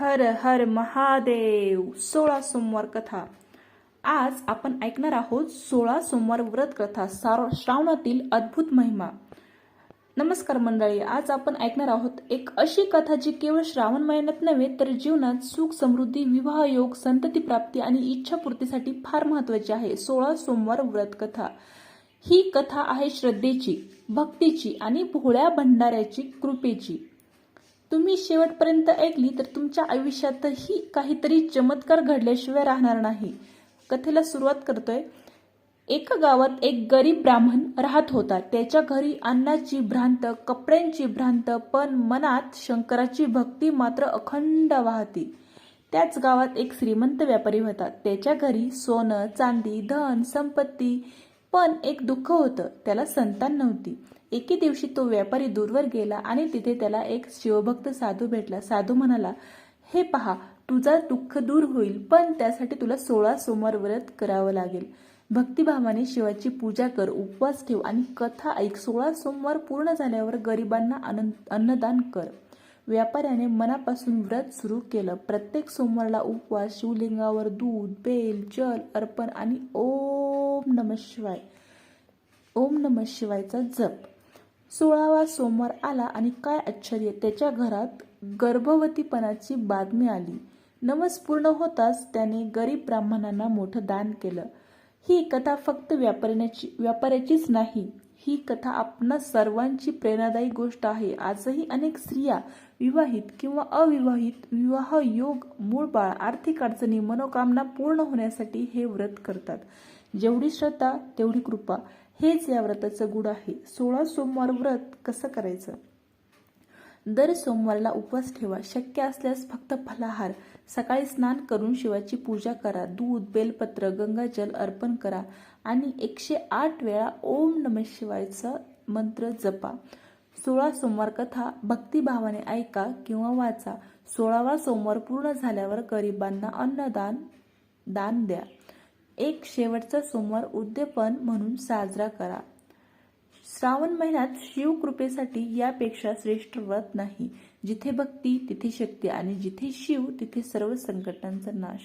हर हर महादेव सोळा सोमवार कथा. आज आपण ऐकणार आहोत सोळा सोमवार व्रत कथा सार- श्रावणातील अद्भुत महिमा. नमस्कार मंडळी आज आपण ऐकणार आहोत एक अशी कथा जी केवळ श्रावण महिन्यात नव्हे तर जीवनात सुख समृद्धी विवाह योग संतती प्राप्ती आणि इच्छापूर्तीसाठी फार महत्वाची आहे. सोळा सोमवार व्रत कथा. ही कथा आहे श्रद्धेची भक्तीची आणि भोळ्या भंडाऱ्याची कृपेची. तुम्ही शेवटपर्यंत ऐकली तर तुमच्या आयुष्यातही काहीतरी चमत्कार घडल्याशिवाय राहणार नाही. कथेला सुरुवात करतोय. एका गावात एक गरीब ब्राह्मण राहत होता. त्याच्या घरी अन्नाची भ्रांत कपड्यांची भ्रांत पण मनात शंकराची भक्ती मात्र अखंड वाहती. त्याच गावात एक श्रीमंत व्यापारी होता. त्याच्या घरी सोनं चांदी धन संपत्ती पण एक दुःख होतं. त्याला संतान नव्हती. एके दिवशी तो व्यापारी दूरवर गेला आणि तिथे त्याला एक शिवभक्त साधू भेटला. साधू म्हणाला हे पहा तुझा दुःख दूर होईल पण त्यासाठी तुला सोळा सोमवार व्रत करावं लागेल. भक्तिभावाने शिवाची पूजा कर उपवास ठेव आणि कथा ऐक. सोळा सोमवार पूर्ण झाल्यावर गरिबांना अन्नदान कर. व्यापाऱ्याने मनापासून व्रत सुरू केलं. प्रत्येक सोमवारला उपवास शिवलिंगावर दूध बेल जल अर्पण आणि ओम नम शिवाय ओम नम शिवायचा जप. सोळावा सोमवार आला आणि काय आश्चर्य त्याच्या घरात गर्भवतीपणाची बातमी आली. नवस पूर्ण होताच त्याने गरीब ब्राह्मणांना मोठं दान केलं. ही कथा फक्त व्यापाऱ्याची व्यापाऱ्याचीच नाही ही कथा आपणा सर्वांची प्रेरणादायी गोष्ट आहे. आजही अनेक स्त्रिया विवाहित किंवा अविवाहित विवाह योग मूळ बाळ आर्थिक अडचणी मनोकामना पूर्ण होण्यासाठी हे व्रत करतात. जेवढी श्रद्धा तेवढी कृपा. हेच या व्रताचं गुण आहे. सोळा सोमवार व्रत कसं करायचं? दर सोमवारला उपवास ठेवा. शक्य असल्यास फक्त फलाहार. सकाळी स्नान करून शिवाची पूजा करा. दूध बेलपत्र गंगाजल अर्पण करा आणि एकशे आठ वेळा ओम नम शिवायचा मंत्र जपा. सोळा सोमवार कथा भक्तिभावाने ऐका किंवा वाचा. सोळावा सोमवार पूर्ण झाल्यावर गरिबांना अन्नदान दान द्या. एक शेवटचा सोमवार उद्यापन म्हणून साजरा करा. श्रावण महिन्यात शिवकृपेसाठी यापेक्षा श्रेष्ठ व्रत नाही. जिथे भक्ती तिथे शक्ती आणि जिथे शिव तिथे सर्व संकटांचा नाश.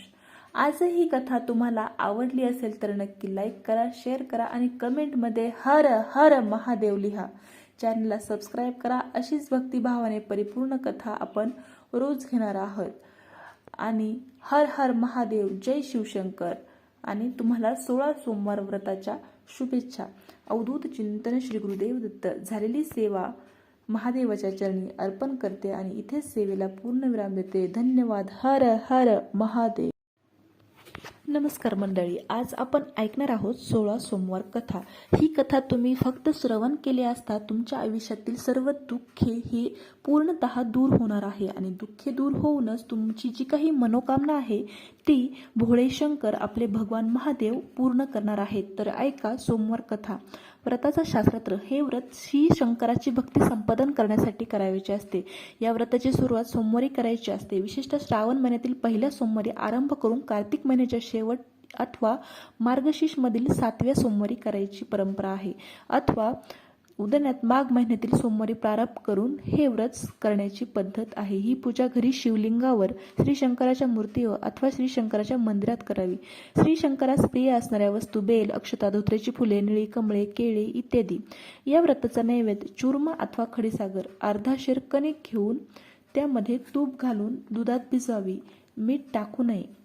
आजही ही कथा तुम्हाला आवडली असेल तर नक्की लाईक करा शेअर करा आणि कमेंटमध्ये हर हर महादेव लिहा. चॅनलला सबस्क्राईब करा. अशीच भक्तिभावाने परिपूर्ण कथा आपण रोज घेणार आहोत. आणि हर हर महादेव. जय शिवशंकर. आणि तुम्हाला सोळा सोमवार व्रताच्या शुभेच्छा. अवधूत चिंतन श्री गुरुदेव दत्त. झालेली सेवा महादेवाच्या चरणी अर्पण करते आणि इथेच सेवेला पूर्ण विराम देते. धन्यवाद. हर हर महादेव. नमस्कार मंडळी आज आपण ऐकणार आहोत सोळा सोमवार कथा. ही कथा तुम्ही फक्त श्रवण केले असता तुमच्या आयुष्यातील सर्व दुःखे ही पूर्णतः दूर होणार आहे आणि दुःखे दूर होऊनच तुमची जी काही मनोकामना आहे ती भोळेशंकर आपले भगवान महादेव पूर्ण करणार आहेत. तर ऐका सोमवार कथा. व्रताचा शास्त्रत्र हे व्रत श्री शंकराची भक्ती संपादन करण्यासाठी करायचे असते. या व्रताची सुरुवात सोमवारी करायची असते. विशेषतः श्रावण महिन्यातील पहिल्या सोमवारी आरंभ करून कार्तिक महिन्याच्या शेवट अथवा मार्गशीर्षमधील सातव्या सोमवारी करायची परंपरा आहे. अथवा उदयात माघ महिन्यातील सोमवारी प्रारंभ करून हे व्रत करण्याची पद्धत आहे. ही पूजा घरी शिवलिंगावर श्री शंकराच्या मूर्तीवर अथवा श्री शंकराच्या मंदिरात करावी. श्री शंकरास प्रिय असणाऱ्या वस्तू बेल अक्षता धोत्र्याची फुले निळी कमळे केळे इत्यादी. या व्रताचा नैवेद्य चूरमा अथवा खडीसागर अर्धा शेर कणिक घेऊन त्यामध्ये तूप घालून दुधात भिजवावी. मीठ टाकू नये.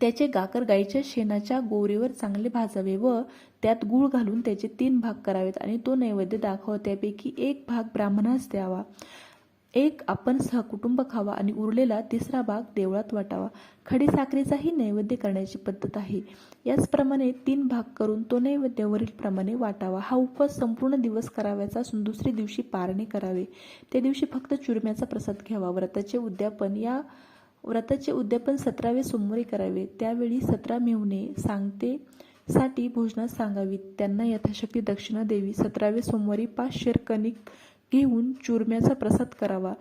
त्याचे गाकर गाईच्या शेणाच्या गोरीवर चांगले भाजावे व त्यात गूळ घालून त्याचे तीन भाग करावेत आणि तो नैवेद्य दाखवा. त्यापैकी एक भाग ब्राह्मणास द्यावा. एक आपण सहकुटुंब खावा आणि उरलेला तिसरा भाग देवळात वाटावा. खडी साखरेचाही नैवेद्य करण्याची पद्धत आहे. याचप्रमाणे तीन भाग करून तो नैवेद्यावरील प्रमाणे वाटावा. हा उपवास संपूर्ण दिवस करावयाचा असून दुसऱ्या दिवशी पारणे करावे. त्या दिवशी फक्त चुरम्याचा प्रसाद घ्यावा. व्रताचे उद्यापन या व्रताचे उद्यापन सतरावे सोमवारी करावे. त्यावेळी सतरा मेहुणे सांगते साठी भोजनात सांगावीत. त्यांना यथाशक्ती दक्षिणा देवी सतरावे सोमवारी पाच शेर कणिक घेऊन चुरम्याचा प्रसाद करावा.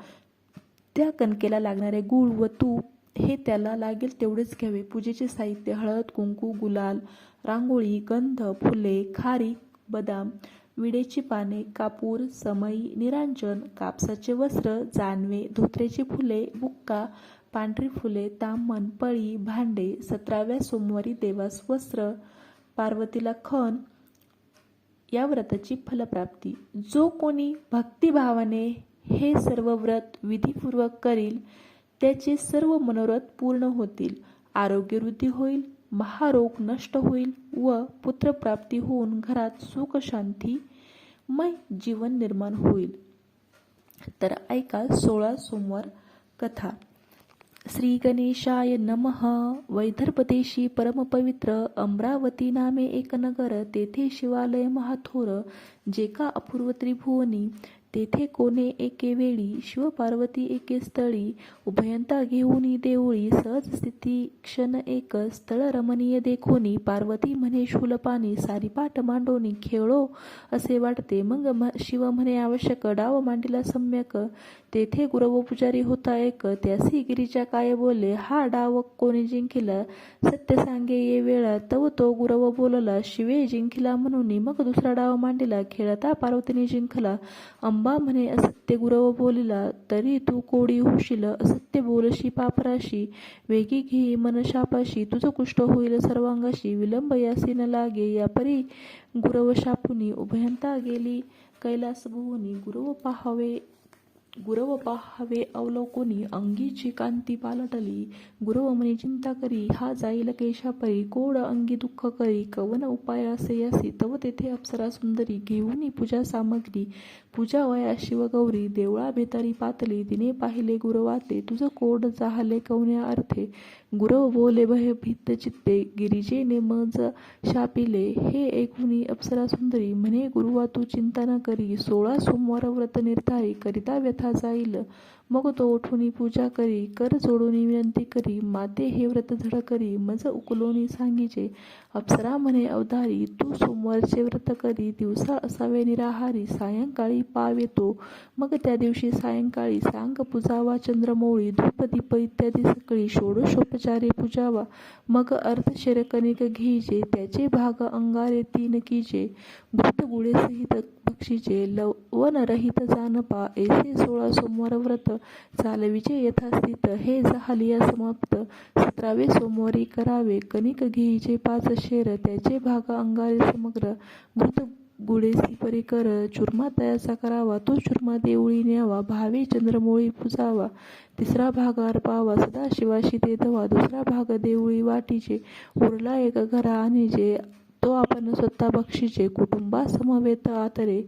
त्या कणकेला लागणारे गूळ व तूप हे त्याला लागेल तेवढेच घ्यावे. पूजेचे साहित्य हळद कुंकू गुलाल रांगोळी गंध फुले खारीक बदाम विडेची पाने कापूर समई निरांजन कापसाचे वस्त्र जानवे धोत्र्याची फुले बुक्का पांढरी फुले ताम्हण पळी भांडे सतराव्या सोमवारी देवास वस्त्र पार्वतीला खण या व्रताची फलप्राप्ती. जो कोणी भक्तिभावाने हे सर्व व्रत विधीपूर्वक करील त्याचे सर्व मनोरथ पूर्ण होतील. आरोग्यवृद्धी होईल महारोग नष्ट होईल व पुत्रप्राप्ती होऊन घरात सुख शांतीमय जीवन निर्माण होईल. तर ऐका सोळा सोमवार कथा. श्री गणेशाय नमः. वैदर्भदेशी परमपवित्र अमरावती नामे एक नगर तेथे शिवालय महाथोर जे का अपूर्व त्रिभुवनी तेथे कोणे एके वेळी शिवपार्वती एके स्थळी उभयंता घेऊनी देऊळी सहज स्थिती क्षण एक स्थळ रमणीय देखोनी पार्वती म्हणे शूलपाणी सारीपाट मांडोनी खेळो असे वाटते. मग म- शिव म्हणे आवश्यक डाव मांडीला सम्यक. तेथे गुरव पुजारी होता एक. त्यासी गिरीच्या काय बोलले हा डाव कोणी जिंकिला? सत्य सांगे ये वेळा. तव तो गुरव बोलला शिवे जिंकिला म्हणून. मग दुसरा डाव मांडीला खेळता पार्वतीने जिंकला. अंबा म्हणे असत्य गुरव बोलिला तरी तू कोडी होशील. असत्य बोलशी पापराशी वेगी घेई मनशापाशी तुझं कुष्ठ होईल सर्वांगाशी. विलंब यासी न लागे या परी गुरव शापुनी उभयंता गेली. कैलास भुवनी गुरव पाहावे. गुरव पाहावे अवलोकोनी अंगीची कांती पालटली. गुरव म्हणे चिंता करी हा जाईल केशापरी. कोड अंगी दुःख करी. कवन उपाय असे यासी तव तेथे अप्सरा सुंदरी. घेऊनी पूजा सामग्री. पूजा वया शिवगौरी देवळा भेतारी पातली. तिने पाहिले गुरवाते. तुझ कोड जाहले कवण्या अर्थे? गुरव बोले भयभीत चित्ते. गिरिजेने मज शापिले. हे ऐकुनी अप्सरा सुंदरी म्हणे गुरुवा तू चिंता न करी. सोळा सोमवार व्रत निर्धारी. करिता व्यथा जाईल मग तो उठून पूजा करी कर जोडून विनंती करी माते हे व्रत झड करी मज उकलोनी सांगीचे अप्सरा म्हणे अवधारी तू सोमवारचे व्रत करी दिवसा असावे निराहारी सायंकाळी पाव येतो. मग त्या दिवशी सायंकाळी सांग पूजावा चंद्रमौळी धूप दीप इत्यादी सकळी षोडशोपचारे पूजावा. मग अर्ध शरकनिक घ्यायचे त्याचे भाग अंगारे तीन कीचे घृत गुळे सहित लव लवण रहित जानपा ऐसे सोळा सोमवार व्रत. चालविचे यथास्थित. हे झालिया समाप्त. सतरावे सोमवारी करावे. कणिक घेईचे पाच शेर. त्याचे भाग अंगारे समग्र. मृत गुडेसी परिकर. चुरमा तयाचा करावा. तो चुरमा देवळी न्यावा. भावे चंद्रमोळी पुजावा. तिसरा भाग अर्पावा सदा शिवाशी ते धवा. दुसरा भाग देवळी वाटीचे. उरला एक घरा आणि जे तो आपण स्वतः बक्षीचे कुटुंबासमवेत आतरे.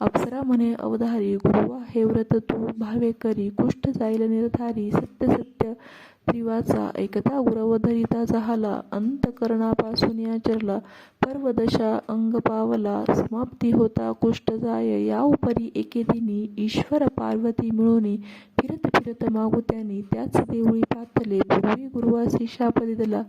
अप्सरा म्हणे अवधारी गुरुवा हे व्रत तू भावे करी. कुष्ठ जाईल निर्धारी सत्य सत्य त्रिवाचा एकता गुरव धरिता झाला अंतकरणापासून याचरला. पर्वदशा अंग पावला समाप्ती होता कुष्ठ जाय. या उपरी एके दिनी ईश्वर पार्वती मिळून फिरत फिरत मागू त्यानी त्याच देवळी पातले. पूर्वी गुरुवासी शाप दिला.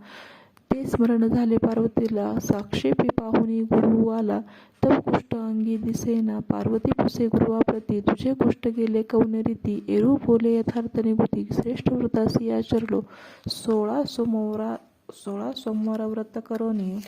ते स्मरण झाले पार्वतीला. साक्षेपी पाहुनी गुरु आला. तव कुष्ट अंगी दिसेना पार्वती पुसे गुरुवाप्रती तुझे कुष्ट गेले कौनरीती. एरू बोले यथार्थ निगुती श्रेष्ठ व्रतासी आचरलो. सोळा सोमवारा सोळा सोमवार व्रत करोनी.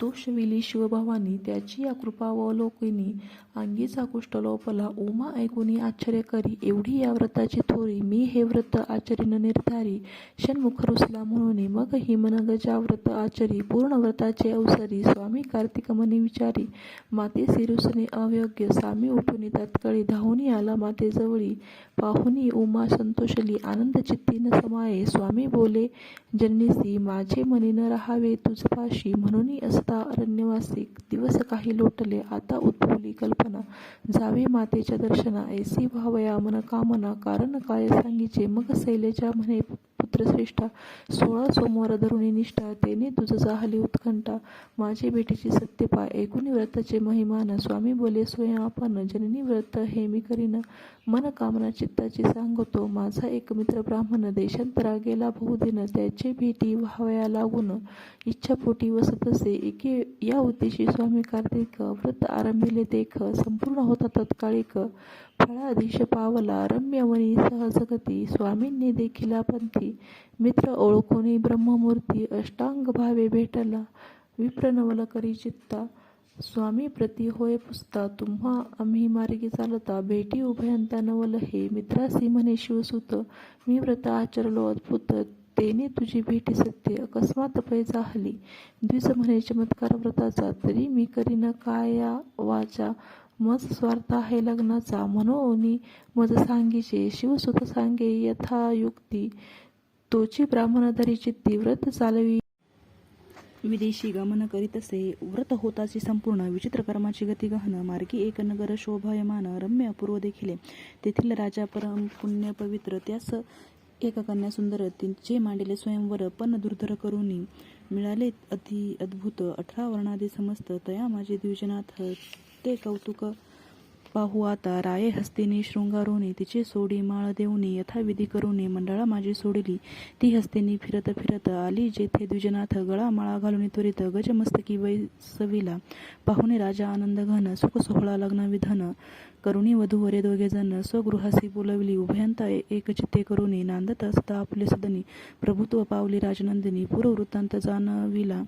तोषविली शिवभवानी त्याची या कृपा अवलोकिनी अंगीचा कुष्ठलोपला उमा ऐकुनी आश्चर्य करी एवढी या व्रताची थोरी मी हे व्रत आचरीन निर्धारी षण्मुख रुसला म्हणून मग हिमन व्रत आचरी पूर्ण व्रताचे अवसरी स्वामी कार्तिक मनी विचारी माते सिरुसने अयोग्य स्वामी उठून तात्काळी धावून आला मातेजवळी पाहुनी उमा संतोषली आनंद चित्ती न समाये स्वामी बोले जननीसी माझे मनी न राहावे तुझपाशी म्हणून अस आता अरण्यवासी दिवस काही लोटले आता उद्भवली कल्पना. जावे मातेच्या दर्शना ऐसी भावया मनकामना कारण काय सांगीचे? मग सैलेच्या म्हणे पुत्रश्रेष्ठा सोळा सोमवार धरुणी निष्ठा तेने तुझ जाहली उत्कंठा. माझे भेटीची सत्य पाय ऐकून व्रताचे महिमान स्वामी बोले स्वयं आपण जननी व्रत हे मी करीन. मन कामना चित्ताची सांगतो माझा एक मित्र ब्राह्मण देशांतरा गेला बहुदिन त्याचे भेटी व्हावया लागून. इच्छापोटी वसतसे एके या उद्देशी स्वामी कार्तिक व्रत आरंभिले देख संपूर्ण होता तत्काळिक फळाधीश पावला रम्यवनी सहजगती स्वामींनी देखिला पंथी. मित्र ओळखोनी ब्रह्ममूर्ती अष्टांग भावे भेटला. विप्रनवल करी चित्ता स्वामी प्रती होय पुसता तुम्हा आम्ही मार्गी चालता भेटी उभयंता नवल हे. मित्रासी म्हणे शिवसुत मी व्रत आचरलो अद्भुत तेने तुझी भेटी सत्य. अकस्मात पैजा हली द्विज म्हणे चमत्कार व्रताचा. तरी मी करीन काया वाचा. मज स्वार्थ आहे लग्नाचा. मनोनी मज सांगीचे. शिवसुत सांगे यथायुक्ती. तोची ब्राह्मण धरी चित्ती. व्रत चालवी. विदेशी गमन करीतसे व्रत होताची संपूर्ण विचित्र कर्माची गती गहन. मार्गी एक नगर शोभायमान. रम्य अपूर्व देखिले. तेथील राजा परम पुण्य पवित्र. त्यास एका कन्या सुंदर तिचे मांडले स्वयंवर पण दुर्धर करुणी मिळाले अति अद्भुत अठरा वर्णादी समस्त तया माझे द्विजनाथ ते कौतुक पाहू आता राये हस्तिनी शृंगारोनी तिचे सोडी माळ देऊनी यथाविधी करुनी मंडळा माझी सोडली. ती हस्तिनी फिरत फिरत आली जेथे द्विजनाथ गळा माळा घालून त्वरित गजमस्तकी वैसविला. पाहुणे राजा आनंद घन सुख सोहळा लग्न विधन करुणी वधूवरे दोघे जण स्वगृहासी बोलवली. उभयंता एक चित्ते करुणी नांदत असता आपले सदनी. प्रभुत्व पावली राजनंदिनी पूर्ववृत्तांत जाणविला.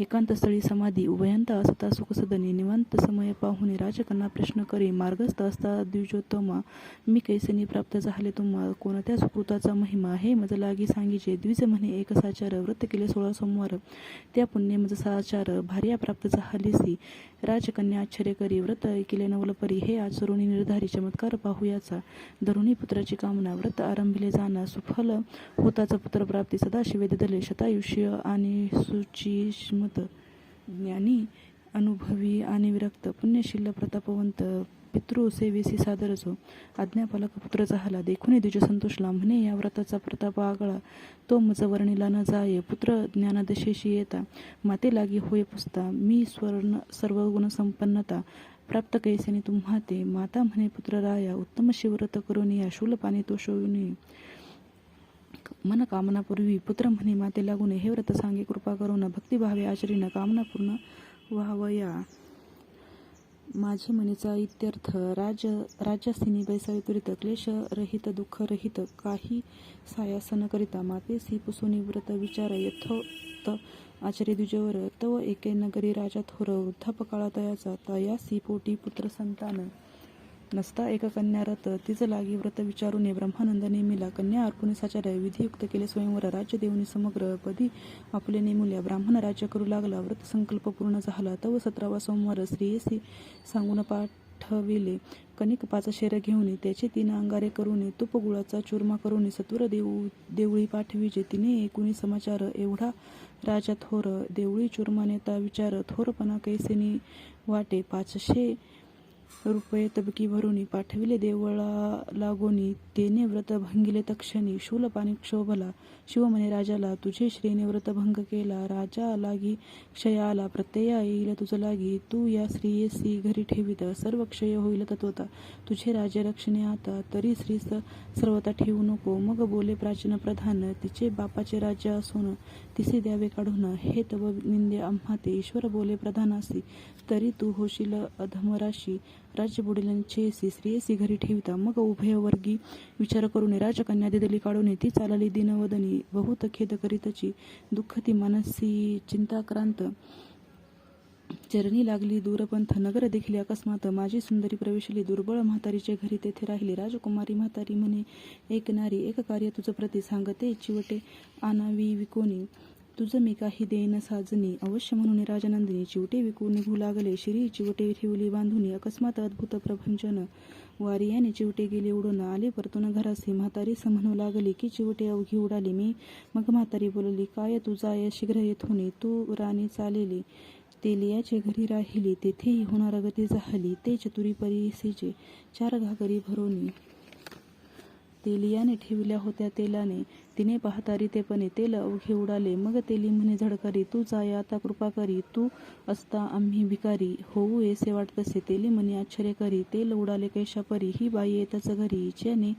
एकांत स्थळी समाधी उभयंत असता सुखसदनी निवांत समय पाहुणे राजकन्या प्रश्न करी मार्गस्थ असता द्विजोत्तमा मी कैसनी प्राप्त झाले तुम्हा कोणत्या सुकृताचा महिमा? हे मज लागी सांगीचे द्विज म्हणे एक साचार व्रत केले सोळा सोमवार. त्या पुण्य मज साचार भार्या प्राप्त झालीसी राजकन्या आश्चर्य करी व्रत केले नवलपरी हे आचरुणी निर्धारी चमत्कार पाहुयाचा. धरुणी पुत्राची कामना व्रत आरंभिले जाणा सुफल होताचा पुत्रप्राप्ती सदाशिवे दले शतायुष्य आणि सुचिस्मत ज्ञानी अनुभवी आणि विरक्त पुण्यशील प्रतापवंत पितृ सेवेसी सादर सादरचो आज्ञापालक पुत्र झाला देखून द्विज संतोषला म्हणे या व्रताचा प्रताप आगळा. तो मज वर्णिला न जाय पुत्र ज्ञानदशेशी येता. माते लागी होय पुसता मी स्वर्ण सर्व गुणसंपन्नता प्राप्त कैसेने तुम्हा ते माता म्हणे पुत्र राया उत्तम शिव्रत करून या शूलपाणी तो शोयुनी मनकामनापूर्वी पुत्र म्हणे माते लागून हे व्रत सांगे कृपा करून भक्तिभावे आचरीनं कामना पूर्ण व्हावया. माझे म्हणीचा इत्यर्थ राज राजस्थिनी बैसावी क्लेश रहित दुःख रहित काही सायासन करिता मातेसी पुसुनी व्रत विचार यथोक्त आचार्य द्विजवर तव एके नगरी राजा थोर वृद्धापकाळा तयाचा तयासी पोटी पुत्र संतान. नसता एका कन्या रथ लागी व्रत विचारून ब्रह्मानंद नेमिला कन्या अर्पुनी साचार्य विधियुक्त केले स्वयंवर राज्य देऊनी समग्र पदी आपले नेमुल्या ब्राह्मण राज्य करू लागला. व्रत संकल्प पूर्ण झाला. तव सतरावा सोमवार स्त्रियेसी सांगून पाठविले. कणिक पाच शेर घेऊन त्याचे तीन अंगारे करून तुप गुळाचा चूरमा करून सत्वर देऊ देवळी पाठविजे तिने एकूणी समाचार एवढा राजा थोर. देवळी चुरमा नेता विचार थोरपणा कैसेनी वाटे. पाचशे रुपये तबकी भरुनी पाठविले देवळा लागोनी तेने व्रत भंगिले तक्षणी. शूलपाणी क्षोभला. शिवमने राजाला तुझे श्रीने व्रत भंग केला. राजा लागी क्षय आला येईल तुझ लागी. तू या स्त्रियेसी घरी ठेवित. सर्व क्षय होईल तत्वता. तुझे राजे रक्षणे आता. तरी स्त्री सर्वता ठेवू नको. मग बोले प्राचीन प्रधान तिचे बापाचे राज्य असून तिसे द्यावे काढून. हे तव निंदे आम्हा ते ईश्वर बोले प्रधानासी. तरी तू होशील अधमराशी. राज्य बुडिलांचेसी घरी ठेविता. मग उभयवर्गी विचार करून राजकन्या दिदली काढून ती चालली दिनवदनी. बहुत खेद करीतची दुःख ती मनसी चिंताक्रांत. चरणी लागली दूरपंथ. नगर देखील अकस्मात. माझी सुंदरी प्रवेशली. दुर्बळ म्हातारीचे घरी तेथे राहिली. राजकुमारी म्हातारी म्हणे एक नारी एक कार्य तुझं प्रती सांगते. चिवटे आनावी विकोनी तुझं मी काही देईन साजनी अवश्य म्हणून राजानंदिनी चिवटे विकू निघू लागले. श्री चिवटे ठेवली बांधून अकस्मात अद्भुत प्रभंजन. वारियाने चिवटे गेले उडून. आले परतून घरासी म्हातारी म्हणू लागली की चिवटे अवघी उडाली. मी मग म्हातारी बोलली काय तुझा या शीघ्र येथून. तू राणी चालेली. तेलियाचे घरी राहिली. तेथेही होणार गती झाली ते चतुरी परिसेचे चार घागरी भरोनी तेलियाने ठेवल्या होत्या तेलाने. तिने पाहता रितेपणे तेल अवघे उडाले. मग तेली म्हणे झडकरी तू जाय आता कृपा करी. तू असता आम्ही भिकारी. होऊ येसे वाटतसे. तेली म्हणे आश्चर्य करी. तेल उडाले कैशा परी ही बाई येताच घरी. हिच्याने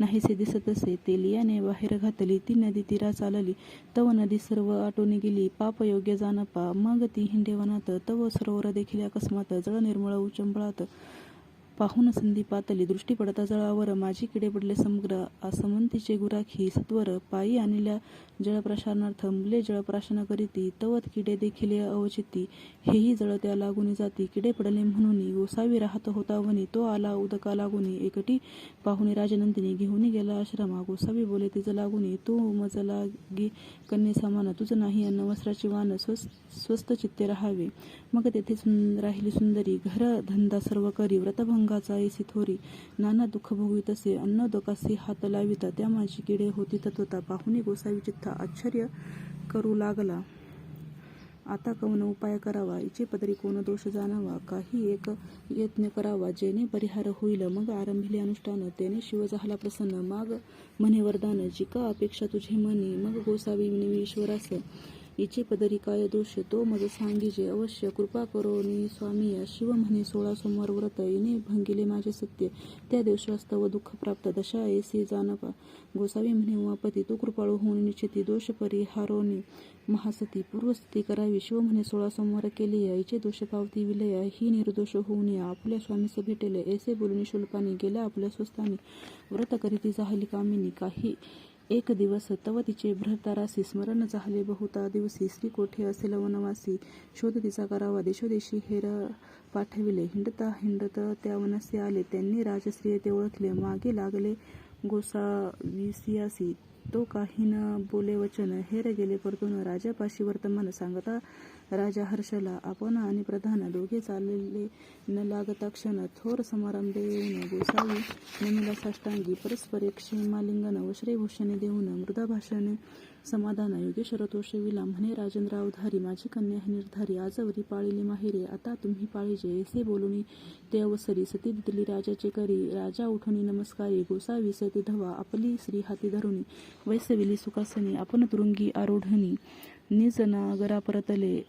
नाहीसे दिसत असे तेलियाने बाहेर घातली. ती नदी तीरा चालली. तव नदी सर्व आटोनी गेली. पाप योग्य जानपा मग ती हिंडेवनात. तव सरोवर देखील अकस्मात जळ निर्मळ उचंबळात पाहून संधी पातली दृष्टी पडता जळावर माझी किडे पडले समग्र. असमंतीचे गुराखी सत्वर पायी आणल्या जळप्रशारणार्थ मुले जळप्राशन करीती तवत किडे देखील अवचिती. हेही जळ त्या लागुनी जाती. किडे पडले म्हणून गोसावी राहत होता वनी तो आला उदका लागुनी एकटी पाहुणे राजनंदिनी घेऊन गेला आश्रमा गोसावी बोले तिचं लागुनी तू मज लागी कन्ये समान. तुझ नाही अन्न वस्त्राची वान स्वस्त चित्ते राहावे. मग तेथे राहिली सुंदरी. घर धंदा सर्व करी. व्रतभंग अंगाचा ऐसी थोरी. नाना दुःख भोगी तसे अन्न दोकासी हात लाविता. त्या माझी किडे होती तत्वता. पाहुणे गोसावी चित्ता आश्चर्य करू लागला. आता कवन उपाय करावा? इचे पदरी कोण दोष जाणावा? काही एक यत्न करावा जेणे परिहार होईल. मग आरंभिले अनुष्ठान त्याने शिव झाला प्रसन्न. माग म्हणे वरदान जिका अपेक्षा तुझे मनी मग गोसावी ईश्वरास इचे पदरी काय दृश्य तो मज सांगीजे. अवश्य कृपा करो नि स्वामी. शिव म्हणे सोळा सोमवार व्रत येणे भंगिले माझे सत्य. त्या दिवसास्तव दुःख प्राप्त दशा एसी जानपा गोसावी म्हणे उमापती तू कृपाळू होऊन निश्चिती दोष परिहारोनी महासती पूर्वस्थिती करावी. शिव म्हणे सोळा सोमवार केली आईचे दोष पावती विलय. ही निर्दोष होऊन आपल्या स्वामीस भेटेले ऐसे बोलून शुल्पाने गेल्या आपल्या स्वस्तानी व्रत करीती जाहली कामिनी. काही एक दिवस तव तिचे भ्रतारासी स्मरण झाले बहुता दिवसी श्री कोठे असेल वनवासी शोध तिचा करावा देशोदेशी हेर पाठविले. हिंडता हिंडत त्या वनसे आले. त्यांनी राजश्री ते ओळखले. मागे लागले गोसाविसियासी. तो काही न बोले वचन हेर गेले परतून राजापाशी वर्तमान सांगता राजा हर्षला आपण आणि प्रधान दोघे चालले न लागता क्षण थोर समारंभ येऊन गोसावी नमिला साष्टांगी परस्पर क्षेमालिंगन व श्रीभूषणे देऊन मृदा भाषणे समाधान योगेश्वर तोषविला म्हणे राजेंद्राव धारी माझी कन्या हे निर्धारी. आजवरी पाळिली माहेरे आता तुम्ही पाळीजे ऐसे बोलून ते अवसरी सती दिली राजाचे करी. राजा उठोनी नमस्कारी गोसावी सती धवा आपली श्री हाती धरुणी वैसविली सुखासनी आपण तुरुंगी आरोढणी. निज नागरा परतले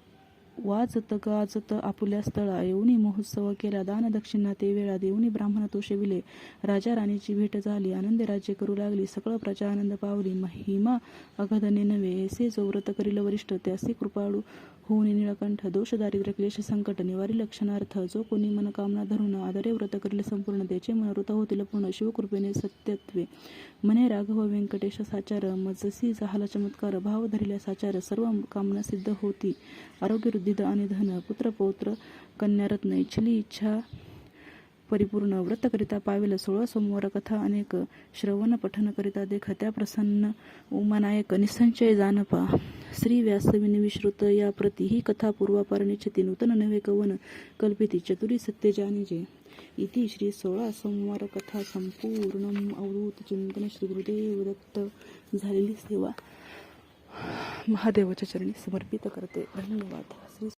वाजत गाजत आपुल्या स्थळा येऊनी महोत्सव केला. दान दक्षिणा ते वेळा देऊनी ब्राह्मण तोषविले राजा राणीची भेट झाली. आनंद राज्य करू लागली. सकळ प्रजा आनंद पावली. महिमा अगधने नव्हे. ऐसे जो व्रत करील वरिष्ठ त्यासी कृपाळू होऊन निळकंठ दोष दारिद्र्य क्लेश संकट निवारी लक्षणार्थ जो कोणी मनकामना धरून आदरे व्रत करील संपूर्ण त्याचे मनोरथ होतील पूर्ण शिवकृपेने सत्यत्वे. मने राघव व्यंकटेश साचार मजसी झाला चमत्कार भाव धरिल्या साचार सर्व कामना सिद्ध होती. आरोग्य वृद्धिद आणि धन पुत्र पौत्र कन्यारत्न इच्छली इच्छा परिपूर्ण व्रतकरिता पावेल सोळा सोमवार कथा अनेक श्रवण पठन करिता देख त्या प्रसन्न उमानायक निसंचय जानपा श्री व्यासविनी विश्रुत या प्रति ही कथा पूर्वापार निश्चिती नूतन नवे कवन कल्पिती चतुरी सत्यजानिजे इति श्री सोळा सोमवार कथा संपूर्ण अवधूत चिंतन श्री गुरुदेव दत्त झालेली सेवा. महादेवाच्या चरणी समर्पित करते. धन्यवाद. श्री